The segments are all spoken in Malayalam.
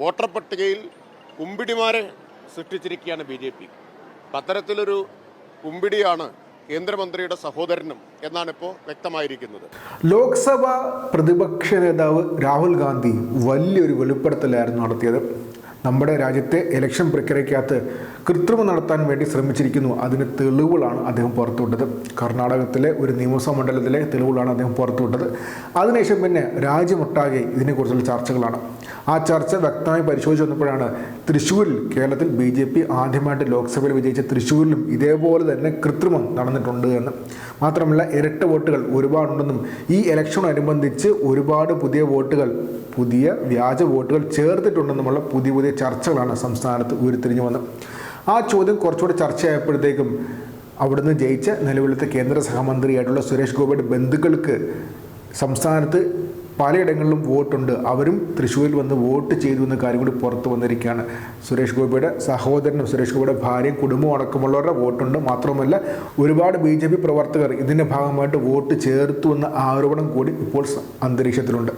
വോട്ടർ പട്ടികയിൽ കുമ്പിടിമാരെ സൃഷ്ടിച്ചിരിക്കുകയാണ് ബി ജെ പി. അത്തരത്തിലൊരു കുമ്പിടിയാണ് കേന്ദ്രമന്ത്രിയുടെ സഹോദരനും എന്നാണ് ഇപ്പോൾ വ്യക്തമായിരിക്കുന്നത്. ലോക്സഭ പ്രതിപക്ഷ നേതാവ് രാഹുൽ ഗാന്ധി വലിയൊരു വെളിപ്പെടുത്തലായിരുന്നു നടത്തിയത്. നമ്മുടെ രാജ്യത്തെ ഇലക്ഷൻ പ്രക്രിയക്കകത്ത് കൃത്രിമം നടത്താൻ വേണ്ടി ശ്രമിച്ചിരിക്കുന്നു. അതിന് തെളിവുകളാണ് അദ്ദേഹം പുറത്തുവിട്ടത്. കർണാടകത്തിലെ ഒരു നിയമസഭാ മണ്ഡലത്തിലെ തെളിവുകളാണ് അദ്ദേഹം പുറത്തുവിട്ടത്. അതിനുശേഷം പിന്നെ രാജ്യമൊട്ടാകെ ഇതിനെക്കുറിച്ചുള്ള ചർച്ചകളാണ്. ആ ചർച്ച വ്യക്തമായി പരിശോധിച്ച് വന്നപ്പോഴാണ് തൃശ്ശൂരിൽ കേരളത്തിൽ ബി ജെ പി ആദ്യമായിട്ട് ലോക്സഭയിൽ വിജയിച്ച തൃശ്ശൂരിലും ഇതേപോലെ തന്നെ കൃത്രിമം നടന്നിട്ടുണ്ട് എന്ന്. മാത്രമല്ല ഇരട്ട വോട്ടുകൾ ഒരുപാടുണ്ടെന്നും ഈ ഇലക്ഷനോടനുബന്ധിച്ച് ഒരുപാട് പുതിയ വോട്ടുകൾ പുതിയ വ്യാജ വോട്ടുകൾ ചേർത്തിട്ടുണ്ടെന്നുമുള്ള പുതിയ പുതിയ ചർച്ചകളാണ് സംസ്ഥാനത്ത് ഉരുത്തിരിഞ്ഞു വന്നത്. ആ ചോദ്യം കുറച്ചുകൂടി ചർച്ചയായപ്പോഴത്തേക്കും അവിടുന്ന് ജയിച്ച നിലവിലത്തെ കേന്ദ്ര സഹമന്ത്രിയായിട്ടുള്ള സുരേഷ് ഗോപിയുടെ ബന്ധുക്കൾക്ക് സംസ്ഥാനത്ത് പലയിടങ്ങളിലും വോട്ടുണ്ട്. അവരും തൃശ്ശൂരിൽ വന്ന് വോട്ട് ചെയ്തു എന്ന കാര്യം കൂടി പുറത്തു വന്നിരിക്കുകയാണ്. സുരേഷ് ഗോപിയുടെ സഹോദരനും സുരേഷ് ഗോപിയുടെ ഭാര്യയും കുടുംബവും അടക്കമുള്ളവരുടെ വോട്ടുണ്ട്. മാത്രമല്ല ഒരുപാട് ബി ജെ പി പ്രവർത്തകർ ഇതിന്റെ ഭാഗമായിട്ട് വോട്ട് ചേർത്തു എന്ന ആരോപണം കൂടി ഇപ്പോൾ അന്തരീക്ഷത്തിലുണ്ട്.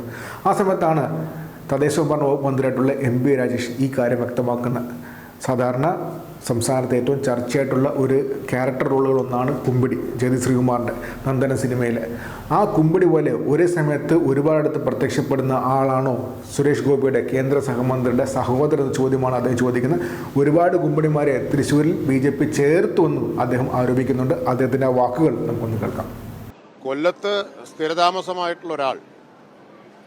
ആ സമയത്താണ് തദ്ദേശ ഭരണ വകുപ്പ് മന്ത്രിയായിട്ടുള്ള എം ബി രാജേഷ് ഈ കാര്യം വ്യക്തമാക്കുന്നത്. സാധാരണ സംസ്ഥാനത്ത് ഏറ്റവും ചർച്ചയായിട്ടുള്ള ഒരു ക്യാരക്ടർ റോളുകളൊന്നാണ് കുമ്പിടി ജഗതി ശ്രീകുമാറിന്റെ നന്ദന സിനിമയിലെ. ആ കുമ്പിടി പോലെ ഒരേ സമയത്ത് ഒരുപാടടുത്ത് പ്രത്യക്ഷപ്പെടുന്ന ആളാണോ സുരേഷ് ഗോപിയുടെ കേന്ദ്ര സഹമന്ത്രിയുടെ സഹോദരൻ എന്ന ചോദ്യമാണ് അദ്ദേഹം ചോദിക്കുന്നത്. ഒരുപാട് കുമ്പിടിമാരെ തൃശ്ശൂരിൽ ബി ജെ പി ചേർത്തുവെന്നും അദ്ദേഹം ആരോപിക്കുന്നുണ്ട്. അദ്ദേഹത്തിന്റെ ആ വാക്കുകൾ നമുക്കൊന്ന് കേൾക്കാം. കൊല്ലത്ത് സ്ഥിരതാമസമായിട്ടുള്ള ഒരാൾ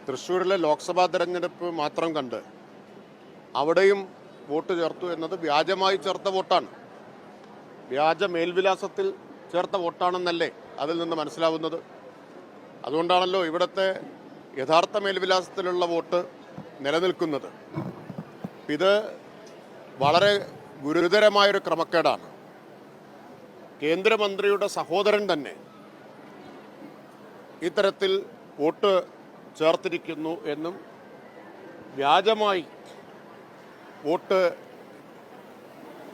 തൃശ്ശൂരിലെ ലോക്സഭാ തെരഞ്ഞെടുപ്പ് മാത്രം കണ്ട് അവിടെയും വോട്ട് ചേർത്തു എന്നത് വ്യാജമായി ചേർത്ത വോട്ടാണ്. വ്യാജ മേൽവിലാസത്തിൽ ചേർത്ത വോട്ടാണെന്നല്ലേ അതിൽ നിന്ന് മനസ്സിലാവുന്നത്. അതുകൊണ്ടാണല്ലോ ഇവിടുത്തെ യഥാർത്ഥ മേൽവിലാസത്തിലുള്ള വോട്ട് നിലനിൽക്കുന്നത്. ഇത് വളരെ ഗുരുതരമായൊരു ക്രമക്കേടാണ്. കേന്ദ്രമന്ത്രിയുടെ സഹോദരൻ തന്നെ ഇത്തരത്തിൽ വോട്ട് ചേർത്തിരിക്കുന്നു എന്നും വ്യാജമായി വോട്ട്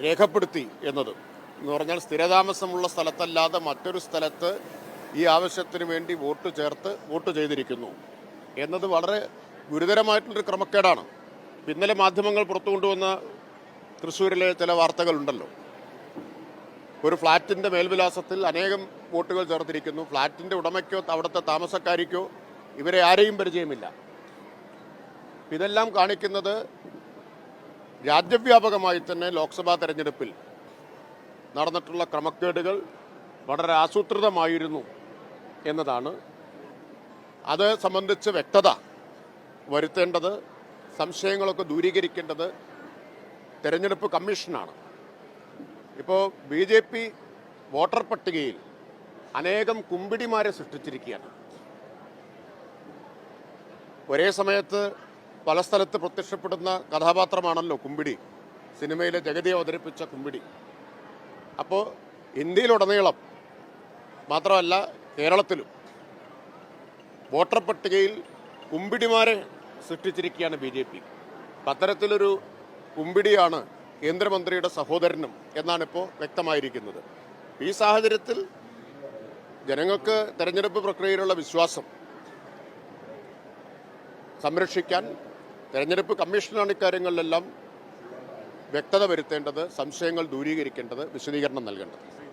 രേഖപ്പെടുത്തി എന്നത്. എന്ന് പറഞ്ഞാൽ സ്ഥിരതാമസമുള്ള സ്ഥലത്തല്ലാതെ മറ്റൊരു സ്ഥലത്ത് ഈ ആവശ്യത്തിന് വേണ്ടി വോട്ട് ചേർത്ത് വോട്ട് ചെയ്തിരിക്കുന്നു. എന്നത് വളരെ ഗുരുതരമായിട്ടുള്ളൊരു ക്രമക്കേടാണ്. ഇന്നലെ മാധ്യമങ്ങൾ പുറത്തു കൊണ്ടുവന്ന തൃശ്ശൂരിലെ ചില വാർത്തകളുണ്ടല്ലോ. ഒരു ഫ്ളാറ്റിന്റെ മേൽവിലാസത്തിൽ അനേകം വോട്ടുകൾ ചേർത്തിരിക്കുന്നു. ഫ്ളാറ്റിന്റെ ഉടമയ്ക്കോ അവിടുത്തെ താമസക്കാരിക്കോ ഇവരെ ആരെയും പരിചയമില്ല. ഇതെല്ലാം കാണിക്കുന്നത് രാജ്യവ്യാപകമായി തന്നെ ലോക്സഭാ തെരഞ്ഞെടുപ്പിൽ നടന്നിട്ടുള്ള ക്രമക്കേടുകൾ വളരെ ആസൂത്രിതമായിരുന്നു എന്നതാണ്. അത് സംബന്ധിച്ച് വ്യക്തത വരുത്തേണ്ടത് സംശയങ്ങളൊക്കെ ദൂരീകരിക്കേണ്ടത് തെരഞ്ഞെടുപ്പ് കമ്മീഷനാണ്. ഇപ്പോൾ ബി ജെ പി വോട്ടർ പട്ടികയിൽ അനേകം കുമ്പിടിമാരെ സൃഷ്ടിച്ചിരിക്കുകയാണ്. ഒരേ സമയത്ത് പല സ്ഥലത്ത് പ്രത്യക്ഷപ്പെടുന്ന കഥാപാത്രമാണല്ലോ കുമ്പിടി. സിനിമയിലെ ജഗതി അവതരിപ്പിച്ച കുമ്പിടി. അപ്പോൾ ഇന്ത്യയിലുടനീളം മാത്രമല്ല കേരളത്തിലും വോട്ടർ പട്ടികയിൽ കുമ്പിടിമാരെ സൃഷ്ടിച്ചിരിക്കുകയാണ് ബി ജെ പി. അത്തരത്തിലൊരു കുമ്പിടിയാണ് കേന്ദ്രമന്ത്രിയുടെ സഹോദരനും എന്നാണിപ്പോൾ വ്യക്തമായിരിക്കുന്നത്. ഈ സാഹചര്യത്തിൽ ജനങ്ങൾക്ക് തെരഞ്ഞെടുപ്പ് പ്രക്രിയയിലുള്ള വിശ്വാസം സംരക്ഷിക്കാൻ തെരഞ്ഞെടുപ്പ് കമ്മീഷനാണ് ഇക്കാര്യങ്ങളിലെല്ലാം വ്യക്തത വരുത്തേണ്ടത് സംശയങ്ങൾ ദൂരീകരിക്കേണ്ടത് വിശദീകരണം നൽകേണ്ടത്.